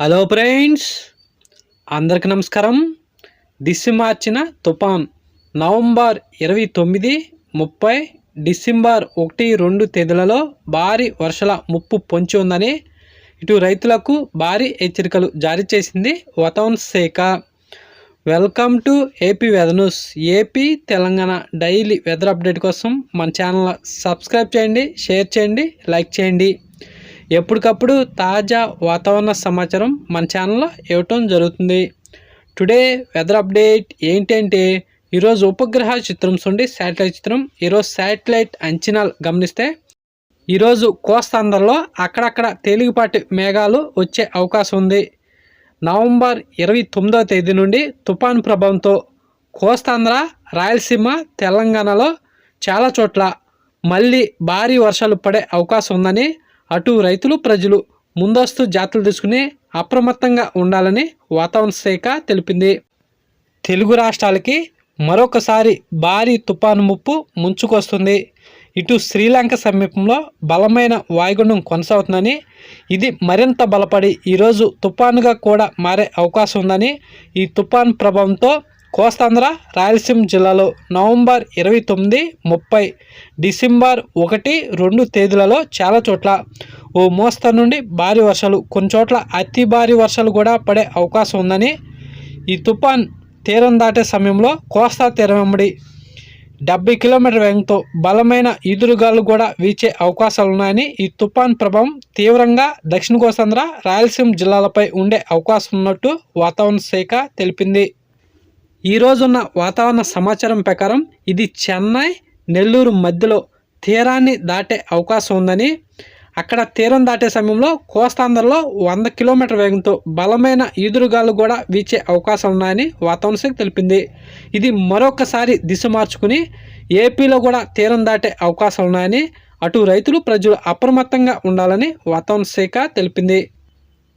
Hello friends అందరికి నమస్కారం. దిశ మార్చిన తుఫాన్. నవంబర్ ఇరవై తొమ్మిది ముప్పై డిసెంబర్ ఒకటి రెండు తేదీలలో భారీ వర్షాల ముప్పు పొంచి ఉందని ఇటు రైతులకు భారీ హెచ్చరికలు జారీ చేసింది వాతావరణ శాఖ. Welcome to AP weather news AP Telangana daily weather update కోసం మన ఛానల్ సబ్స్క్రైబ్ చేయండి షేర్ చేయండి లైక్ చేయండి. ఎప్పటికప్పుడు తాజా వాతావరణ సమాచారం మన ఛానల్లో ఇవ్వటం జరుగుతుంది. టుడే వెదర్ అప్డేట్ ఏంటంటే ఈరోజు ఉపగ్రహ చిత్రం నుండి శాటిలైట్ చిత్రం ఈరోజు శాటిలైట్ అంచనాలు గమనిస్తే ఈరోజు కోస్తాంధ్రలో అక్కడక్కడ తేలికపాటి మేఘాలు వచ్చే అవకాశం ఉంది. నవంబర్ ఇరవై తొమ్మిదవ తేదీ నుండి తుఫాను ప్రభావంతో కోస్తాంధ్ర రాయలసీమ తెలంగాణలో చాలా చోట్ల మళ్ళీ భారీ వర్షాలు పడే అవకాశం ఉందని అటు రైతులు ప్రజలు ముందస్తు జాతులు తీసుకుని అప్రమత్తంగా ఉండాలని వాతావరణ శాఖ తెలిపింది. తెలుగు రాష్ట్రాలకి మరొకసారి భారీ తుపాను ముప్పు ముంచుకొస్తుంది. ఇటు శ్రీలంక సమీపంలో బలమైన వాయుగుండం కొనసాగుతుందని ఇది మరింత బలపడి ఈరోజు తుపానుగా కూడా మారే అవకాశం ఉందని ఈ తుపాను ప్రభావంతో కోస్తాంధ్ర రాయలసీమ జిల్లాలో నవంబర్ ఇరవై తొమ్మిది ముప్పై డిసెంబర్ ఒకటి రెండు తేదీలలో చాలా చోట్ల ఓ మోస్తరు నుండి భారీ వర్షాలు కొన్ని చోట్ల అతి భారీ వర్షాలు కూడా పడే అవకాశం ఉందని ఈ తుఫాన్ తీరం దాటే సమయంలో కోస్తా తీరం వెంబడి డెబ్బై కిలోమీటర్ వేగంతో బలమైన ఈదురుగాలు కూడా వీచే అవకాశాలు ఉన్నాయని ఈ తుఫాన్ ప్రభావం తీవ్రంగా దక్షిణ కోస్తాంధ్ర రాయలసీమ జిల్లాలపై ఉండే అవకాశం ఉన్నట్టు వాతావరణ శాఖ తెలిపింది. ఈ రోజున్న వాతావరణ సమాచారం ప్రకారం ఇది చెన్నై నెల్లూరు మధ్యలో తీరాన్ని దాటే అవకాశం ఉందని అక్కడ తీరం దాటే సమయంలో కోస్తాంధ్రలో వంద కిలోమీటర్ వేగంతో బలమైన ఈదురుగాలు కూడా వీచే అవకాశం ఉన్నాయని వాతావరణ శాఖ తెలిపింది. ఇది మరొకసారి దిశ మార్చుకుని ఏపీలో కూడా తీరం దాటే అవకాశాలు ఉన్నాయని అటు రైతులు ప్రజలు అప్రమత్తంగా ఉండాలని వాతావరణ శాఖ తెలిపింది.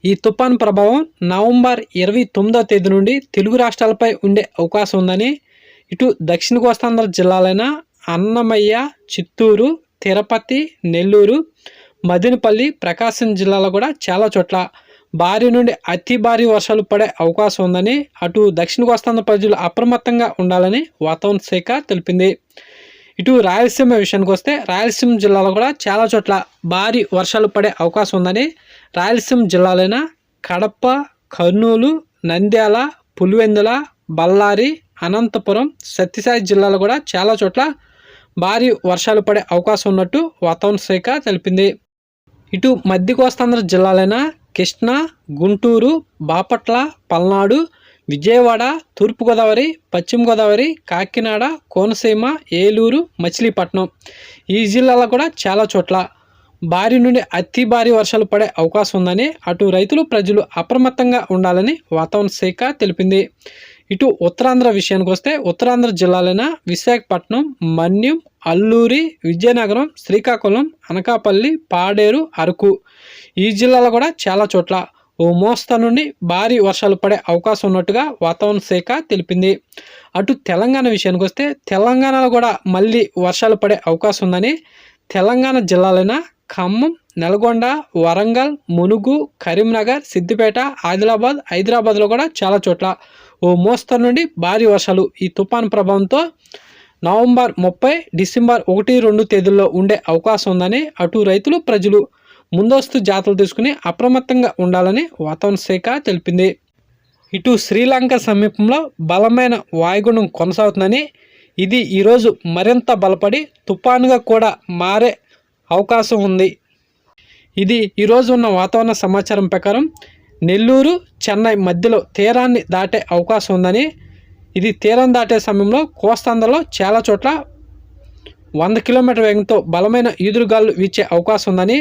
ఈ తుఫాన్ ప్రభావం నవంబర్ ఇరవై తొమ్మిదో తేదీ నుండి తెలుగు రాష్ట్రాలపై ఉండే అవకాశం ఉందని ఇటు దక్షిణ కోస్తాంధ్ర జిల్లాలైన అన్నమయ్య చిత్తూరు తిరుపతి నెల్లూరు మదినపల్లి ప్రకాశం జిల్లాలో కూడా చాలా చోట్ల భారీ నుండి అతి భారీ వర్షాలు పడే అవకాశం ఉందని అటు దక్షిణ కోస్తాంధ్ర ప్రజలు అప్రమత్తంగా ఉండాలని వాతావరణ శాఖ తెలిపింది. ఇటు రాయలసీమ విషయానికి వస్తే రాయలసీమ జిల్లాలో కూడా చాలా చోట్ల భారీ వర్షాలు పడే అవకాశం ఉందని రాయలసీమ జిల్లాలైన కడప కర్నూలు నంద్యాల పులివెందుల బళ్ళారి అనంతపురం సత్యసాయి జిల్లాలో కూడా చాలా చోట్ల భారీ వర్షాలు పడే అవకాశం ఉన్నట్టు వాతావరణ శాఖ తెలిపింది. ఇటు మధ్య కోస్తాంధ్ర జిల్లాలైన కృష్ణా గుంటూరు బాపట్ల పల్నాడు విజయవాడ తూర్పుగోదావరి పశ్చిమ గోదావరి కాకినాడ కోనసీమ ఏలూరు మచిలీపట్నం ఈ జిల్లాలో కూడా చాలా చోట్ల భారీ నుండి అతి భారీ వర్షాలు పడే అవకాశం ఉందని అటు రైతులు ప్రజలు అప్రమత్తంగా ఉండాలని వాతావరణ శాఖ తెలిపింది. ఇటు ఉత్తరాంధ్ర విషయానికి వస్తే ఉత్తరాంధ్ర జిల్లాలైన విశాఖపట్నం మన్యం అల్లూరి విజయనగరం శ్రీకాకుళం అనకాపల్లి పాడేరు అరకు ఈ జిల్లాలో కూడా చాలా చోట్ల ఓ మోస్తా నుండి భారీ వర్షాలు పడే అవకాశం ఉన్నట్టుగా వాతావరణ శాఖ తెలిపింది. అటు తెలంగాణ విషయానికి వస్తే తెలంగాణలో కూడా మళ్ళీ వర్షాలు పడే అవకాశం ఉందని తెలంగాణ జిల్లాలైన ఖమ్మం నల్గొండ వరంగల్ మునుగు కరీంనగర్ సిద్దిపేట ఆదిలాబాద్ హైదరాబాద్లో కూడా చాలా చోట్ల ఓ మోస్తరు నుండి భారీ వర్షాలు ఈ తుఫాన్ ప్రభావంతో నవంబర్ ముప్పై డిసెంబర్ ఒకటి రెండు తేదీల్లో ఉండే అవకాశం ఉందని అటు రైతులు ప్రజలు ముందస్తు జాతలు తీసుకుని అప్రమత్తంగా ఉండాలని వాతావరణ శాఖ తెలిపింది. ఇటు శ్రీలంక సమీపంలో బలమైన వాయుగుండం కొనసాగుతుందని ఇది ఈరోజు మరింత బలపడి తుఫానుగా కూడా మారే అవకాశం ఉంది. ఇది ఈరోజు ఉన్న వాతావరణ సమాచారం ప్రకారం నెల్లూరు చెన్నై మధ్యలో తీరాన్ని దాటే అవకాశం ఉందని ఇది తీరం దాటే సమయంలో కోస్తాంధ్రలో చాలా చోట్ల వంద కిలోమీటర్ వేగంతో బలమైన ఈదురుగాలు వీచే అవకాశం ఉందని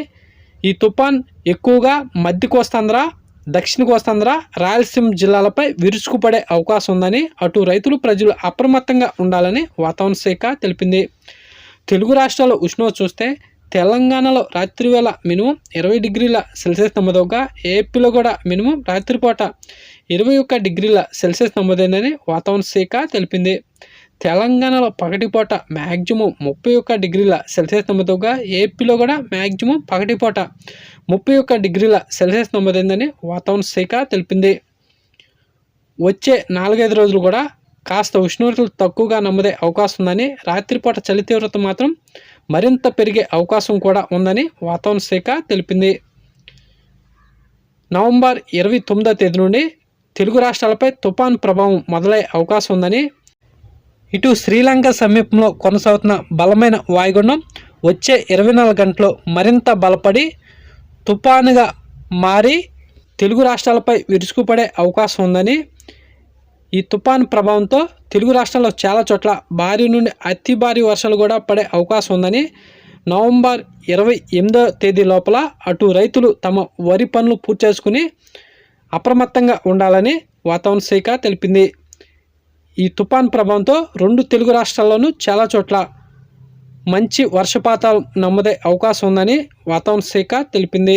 ఈ తుఫాన్ ఎక్కువగా మధ్య కోస్తాంధ్ర దక్షిణ కోస్తాంధ్ర రాయలసీమ జిల్లాలపై విరుచుకుపడే అవకాశం ఉందని అటు రైతులు ప్రజలు అప్రమత్తంగా ఉండాలని వాతావరణ శాఖ తెలిపింది. తెలుగు రాష్ట్రాల ఉష్ణోగ్రత చూస్తే తెలంగాణలో రాత్రి వేళ మినిమం ఇరవై డిగ్రీల సెల్సియస్ నమోదవగా ఏపీలో కూడా మినిమం రాత్రిపూట ఇరవై ఒక్క డిగ్రీల సెల్సియస్ నమోదైందని వాతావరణ శాఖ తెలిపింది. తెలంగాణలో పగటిపూట మ్యాక్సిమం ముప్పై ఒక్క డిగ్రీల సెల్సియస్ నమోదవగా ఏపీలో కూడా మ్యాక్సిమం పగటిపూట ముప్పై ఒక్క డిగ్రీల సెల్సియస్ నమోదైందని వాతావరణ శాఖ తెలిపింది. వచ్చే నాలుగైదు రోజులు కూడా కాస్త ఉష్ణోగ్రతలు తక్కువగా నమ్మదే అవకాశం ఉందని రాత్రిపూట చలి తీవ్రత మాత్రం మరింత పెరిగే అవకాశం కూడా ఉందని వాతావరణ శాఖ తెలిపింది. నవంబర్ ఇరవై తొమ్మిదో తేదీ నుండి తెలుగు రాష్ట్రాలపై తుఫాన్ ప్రభావం మొదలయ్యే అవకాశం ఉందని ఇటు శ్రీలంక సమీపంలో కొనసాగుతున్న బలమైన వాయుగుండం వచ్చే ఇరవై నాలుగు గంటలు మరింత బలపడి తుఫానుగా మారి తెలుగు రాష్ట్రాలపై విరుచుకుపడే అవకాశం ఉందని ఈ తుఫాన్ ప్రభావంతో తెలుగు రాష్ట్రాల్లో చాలా చోట్ల భారీ నుండి అతి భారీ వర్షాలు కూడా పడే అవకాశం ఉందని నవంబర్ ఇరవై ఎనిమిదో తేదీ లోపల అటు రైతులు తమ వరి పనులు పూర్తి చేసుకుని అప్రమత్తంగా ఉండాలని వాతావరణ శాఖ తెలిపింది. ఈ తుఫాన్ ప్రభావంతో రెండు తెలుగు రాష్ట్రాల్లోనూ చాలా చోట్ల మంచి వర్షపాతాలు నమ్మదే అవకాశం ఉందని వాతావరణ శాఖ తెలిపింది.